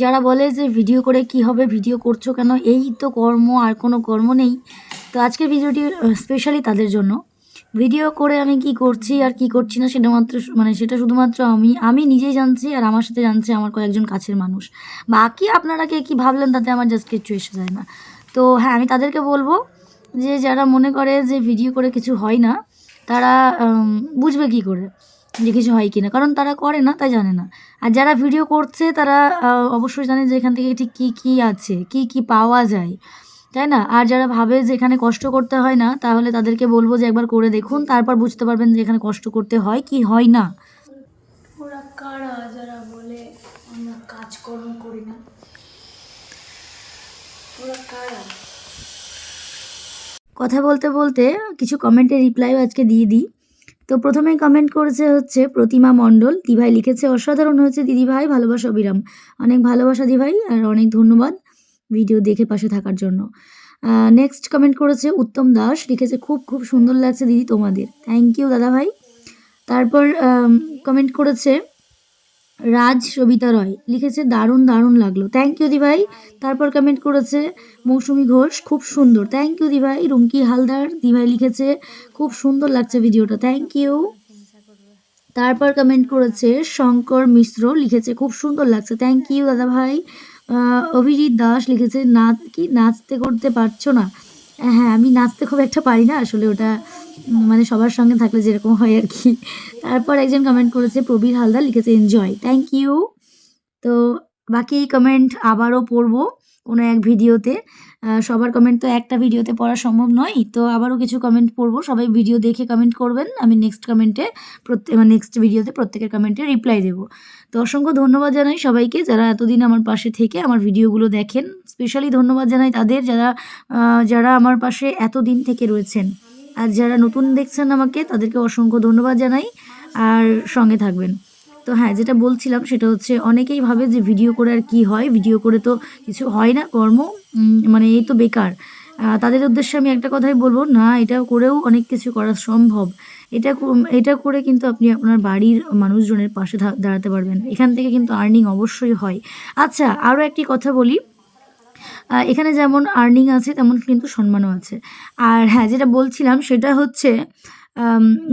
যারা বলে যে ভিডিও করে কি হবে, ভিডিও করছ কেন, এই তো কর্ম, আর কোনো কর্ম নেই। তো আজকের ভিডিওটি স্পেশালি তাদের জন্য। ভিডিও করে আমি কি করছি আর কি করছি না, সেটা মাত্র মানে সেটা শুধুমাত্র আমি আমি নিজেই জানছি আর আমার সাথে জানছে আমার কয়েকজন কাছের মানুষ। বাকি আপনারা কে কী ভাবলেন তাতে আমার জাস্ট কিচ্ছু এসে যায় না। তো হ্যাঁ আমি তাদেরকে বলব যে যারা মনে করে যে ভিডিও করে কিছু হয় না, তারা বুঝবে কি করে। যে কিছু হয় কি না কারণ তারা করে না তাই জানে না। আর যারা ভিডিও করছে তারা অবশ্যই জানে যে এখান থেকে ঠিক কী কী আছে কি কি পাওয়া যায় তাই না? আর যারা ভাবে যে এখানে কষ্ট করতে হয় না তাহলে তাদেরকে বলব যে একবার করে দেখুন তারপর বুঝতে পারবেন যে এখানে কষ্ট করতে হয় কি হয় না। ওরা কারা যারা বলে আমরা কাজকর্ম করি না? ওরা কারা? কথা বলতে বলতে কিছু কমেন্টের রিপ্লাইও আজকে দিয়ে দিই। তো প্রথমে কমেন্ট করেছে হচ্ছে প্রতিমা মণ্ডল। দিভাই লিখেছে, অসাধারণ হয়েছে দিদিভাই, ভালোবাসা অবিরাম। অনেক ভালোবাসা দিভাই, আর অনেক ধন্যবাদ ভিডিও দেখে পাশে থাকার জন্য। নেক্সট কমেন্ট করেছে উত্তম দাস, লিখেছে, খুব খুব সুন্দর লাগছে দিদি তোমাদের। থ্যাংক ইউ দাদা ভাই তারপর কমেন্ট করেছে রাজ সবিতা রয়। লিখেছে, দারুণ দারুণ লাগল। থ্যাংক ইউ দিভাই। তারপর কমেন্ট করেছে, মৌসুমি ঘোষ, খুব সুন্দর। থ্যাংক ইউ দিভাই। রুমকি হালদার দিভাই লিখেছে, খুব সুন্দর লাগছে ভিডিওটা। থ্যাংক ইউ তারপর কমেন্ট করেছে, শঙ্কর মিশ্র লিখেছে, খুব সুন্দর লাগছে। থ্যাংক ইউ দাদা ভাই অভিজিৎ দাস লিখেছে, নাচ কি? নাচতে করতে পারছ না? হ্যাঁ আমি নাচতে খুব একটা পারি না, আসলে ওটা মানে সবার সঙ্গে থাকলে যেরকম হয় আর কি। তারপর একজন কমেন্ট করেছে, প্রবীর হালদার লিখেছে এনজয় থ্যাংক ইউ তো বাকি কমেন্ট আবারও পড়ব কোনো এক ভিডিওতে সবার কমেন্ট তো একটা ভিডিওতে পড়া সম্ভব নয়, তো আবারও কিছু কমেন্ট পড়ব। সবাই ভিডিও দেখে কমেন্ট করবেন, আমি নেক্সট কমেন্টে প্রত্যেক নেক্সট ভিডিওতে প্রত্যেকের কমেন্টে রিপ্লাই দেবো। তো অসংখ্য ধন্যবাদ জানাই সবাইকে, যারা এতদিন আমার পাশে থেকে আমার ভিডিওগুলো দেখেন। স্পেশালি ধন্যবাদ জানাই তাদের, যারা যারা আমার পাশে এতদিন থেকে রয়েছেন। আর যারা নতুন দেখছেন আমাকে, তাদেরকে অসংখ্য ধন্যবাদ জানাই। আর সঙ্গে থাকবেন। তো হ্যাঁ যেটা বলছিলাম সেটা হচ্ছে অনেকেই ভাবে যে ভিডিও করে আর কি হয়। ভিডিও করে তো কিছু হয় না, কর্ম মানে এই তো বেকার। তাদের উদ্দেশ্যে আমি একটা কথাই বলব, না, এটা করেও অনেক কিছু করা সম্ভব। এটা এটা করে কিন্তু আপনি আপনার বাড়ির মানুষজনের পাশে দাঁড়াতে পারবেন। এখান থেকে কিন্তু আর্নিং অবশ্যই হয়। আচ্ছা আরও একটি কথা বলি। এখানে যেমন আর্নিং আছে, তেমন কিন্তু সম্মানও আছে। আর হ্যাঁ যেটা বলছিলাম সেটা হচ্ছে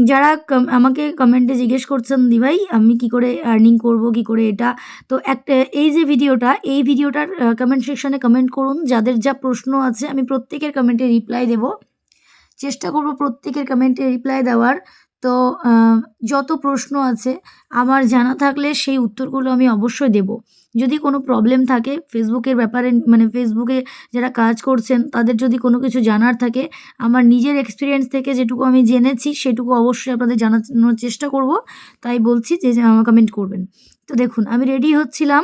যারা আমাকে কমেন্টে জিজ্ঞেস করছেন, দিভাই, আমি কি করে আর্নিং করব, কি করে এটা? তো একটা, এই যে ভিডিওটা, এই ভিডিওটার কমেন্ট সেকশনে কমেন্ট করুন। যাদের যা প্রশ্ন আছে, আমি প্রত্যেকের কমেন্টে রিপ্লাই দেব। চেষ্টা করব প্রত্যেকের কমেন্টে রিপ্লাই দেওয়ার। তো যত প্রশ্ন আছে, আমার জানা থাকলে সেই উত্তরগুলো আমি অবশ্যই দেব। যদি কোনো প্রবলেম থাকে ফেসবুকের ব্যাপারে মানে ফেসবুকে যারা কাজ করছেন, তাদের যদি কোনো কিছু জানার থাকে, আমার নিজের এক্সপিরিয়েন্স থেকে যেটুকু আমি জেনেছি, সেটুকু অবশ্যই আপনাদের জানানোর চেষ্টা করব। তাই বলছি যে কমেন্ট করবেন। তো দেখুন, আমি রেডি হচ্ছিলাম।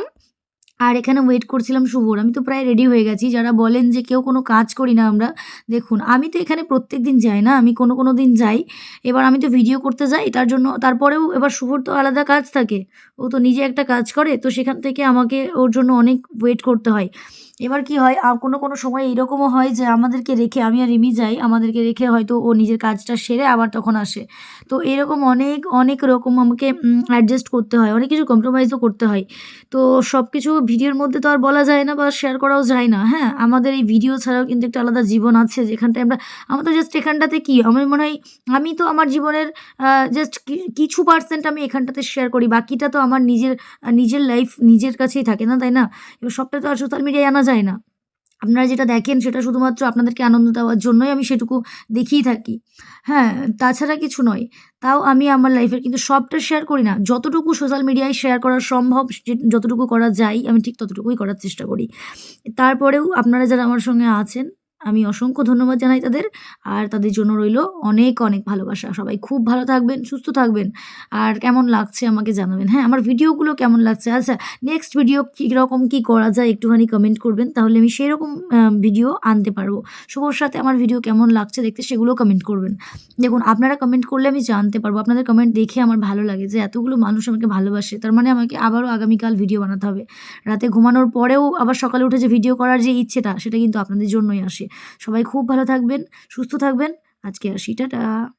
আর এখানে ওয়েট করছিলাম শুভর। আমি তো প্রায় রেডি হয়ে গেছি। যারা বলেন যে কেউ কোনো কাজ করি না আমরা, দেখুন, আমি তো এখানে প্রত্যেক দিন যাই না, আমি কোনো কোনো দিন যাই। এবার আমি তো ভিডিও করতে যাই, তার জন্য, তারপরেও এবার শুভর তো আলাদা কাজ থাকে। ও তো নিজে একটা কাজ করে, তো সেখান থেকে আমাকে ওর জন্য অনেক ওয়েট করতে হয়। এবার কি হয় কোনো কোনো সময় এরকমও হয় যে আমাদেরকে রেখে, আমি আর রিমি যাই, আমাদেরকে রেখে হয়তো ও নিজের কাজটা সেরে আবার তখন আসে। তো এরকম অনেক অনেক রকম আমাকে অ্যাডজাস্ট করতে হয়, অনেক কিছু কম্প্রোমাইজও করতে হয়। তো সব কিছু ভিডিওর মধ্যে তো আর বলা যায় না বা শেয়ার করাও যায় না। হ্যাঁ আমাদের এই ভিডিও ছাড়াও কিন্তু একটা আলাদা জীবন আছে, যেখানটায় আমরা, আমাদের জাস্ট এখানটাতে কি? আমার মনে হয়, আমি তো আমার জীবনের জাস্ট কিছু পার্সেন্ট আমি এখানটাতে শেয়ার করি, বাকিটা তো আমার নিজের নিজের লাইফ নিজের কাছেই থাকে না, তাই না? এবার সবটা তো আর সোশ্যাল মিডিয়ায় আনা যায় না। আপনারা যেটা দেখেন সেটা শুধুমাত্র আপনাদেরকে আনন্দ দেওয়ার জন্যই আমি সেটুকু দেখিয়ে থাকি। হ্যাঁ তাছাড়া কিছু নয়। তাও আমি আমার লাইফের কিন্তু সবটা শেয়ার করি না। যতটুকু সোশ্যাল মিডিয়ায় শেয়ার করা সম্ভব যতটুকু করা যায়, আমি ঠিক ততটুকুই করার চেষ্টা করি। তারপরেও আপনারা যারা আমার সঙ্গে আছেন আমি অসংখ্য ধন্যবাদ জানাই তাদের। আর তাদের জন্য রইল অনেক অনেক ভালোবাসা। সবাই খুব ভালো থাকবেন, সুস্থ থাকবেন। আর কেমন লাগছে আমাকে জানাবেন? হ্যাঁ আমার ভিডিওগুলো কেমন লাগছে? আচ্ছা নেক্সট ভিডিও কীরকম কী করা যায়? একটুখানি কমেন্ট করবেন, তাহলে আমি সেরকম ভিডিও আনতে পারব। শুভর সাথে আমার ভিডিও কেমন লাগছে দেখতে, সেগুলো কমেন্ট করবেন। দেখুন, আপনারা কমেন্ট করলে আমি জানতে পারব। আপনাদের কমেন্ট দেখে আমার ভালো লাগে যে এতগুলো মানুষ আমাকে ভালোবাসে। তার মানে আমাকে আবারও আগামীকাল ভিডিও বানাতে হবে। রাতে ঘুমানোর পরেও আবার সকালে উঠে যে ভিডিও করার যে ইচ্ছেটা, সেটা কিন্তু আপনাদের জন্যই আসে। সবাই খুব ভালো থাকবেন সুস্থ থাকবেন। আজকে আসি টাটা।